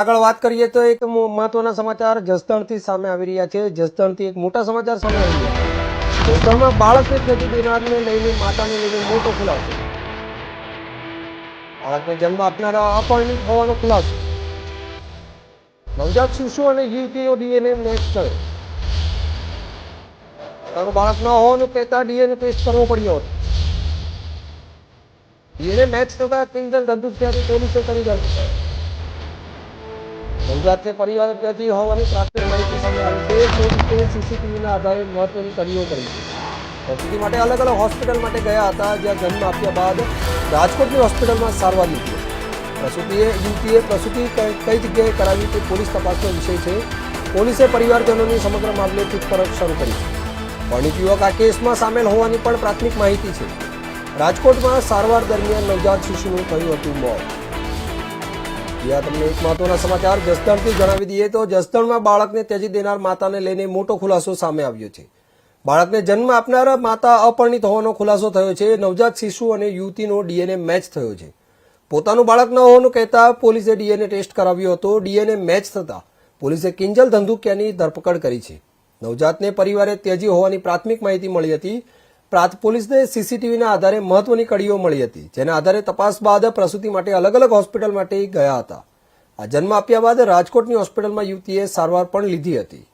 આગળ વાત કરીએ તો એક મહત્વના સમાચાર જસદણથી સામે આવી રહ્યા છે. જસદણથી એક મોટા સમાચાર સામે આવી રહ્યા છે. જસદણમાં બાળકને ખેતી દેનારને લઈને માતાને લઈને મોટો ખુલાસો. બાળકને જન્મ આપનારા અપરિણિત હોવાનો ખુલાસો. નવજાત શિશુ અને યુવતીઓ ડીએનએ મેચ કરે. તારું બાળક ન હોવાનું કહેતા ડીએનએ ટેસ્ટ કરવો પડ્યો હતો. ડીએનએ મેચ થતા ધંધુ ત્યાંથી પોલીસે કરી દીધું ગુજરાતને પરિવાર ત્યાંથી હોવાની પ્રાથમિક માહિતી સામે પોલીસે સીસીટીવીના આધારે મહત્વની કડીઓ કરી પ્રસૂતિ માટે અલગ અલગ હોસ્પિટલ માટે ગયા હતા, જ્યાં જન્મ આપ્યા બાદ રાજકોટની હોસ્પિટલમાં સારવાર લીધી પ્રસૂતિએ યુવતીએ પ્રસૂતિ કઈ જગ્યાએ કરાવી તે પોલીસ તપાસનો વિષય છે. પોલીસે પરિવારજનોની સમગ્ર મામલે પૂછપરછ શરૂ કરી પરણિત યુવક આ કેસમાં સામેલ હોવાની પણ પ્રાથમિક માહિતી છે. રાજકોટમાં સારવાર દરમિયાન નવજાત શિશુનું થયું હતું મોત. ત્યાં તમને એક મહત્વના સમાચાર. જસદણથી જણાવી દઈએ તો જસદણમાં બાળકને ત્યજી દેનાર માતાને લઈને મોટો ખુલાસો સામે આવ્યો છે. બાળકને જન્મ આપનાર માતા અપરિણિત હોવાનો ખુલાસો થયો છે. નવજાત શિશુ અને યુવતીનો ડીએનએ મેચ થયો છે. પોતાનું બાળક ન હોવાનું કહેતા પોલીસે ડીએનએ ટેસ્ટ કરાવ્યો હતો. ડીએનએ મેચ થતા પોલીસે કિંજલ ધંધુકિયાની ધરપકડ કરી છે. નવજાતને પરિવારે ત્યજી હોવાની પ્રાથમિક માહિતી મળી હતી. પ્રાથ પોલીસને સીસીટીવીના આધારે મહત્વની કડીઓ મળી હતી, જેના આધારે તપાસ બાદ પ્રસૂતિ માટે અલગ અલગ હોસ્પિટલ માટે ગયા હતા. આ જન્મ આપ્યા બાદ રાજકોટની હોસ્પિટલમાં યુવતીએ સારવાર પણ લીધી હતી.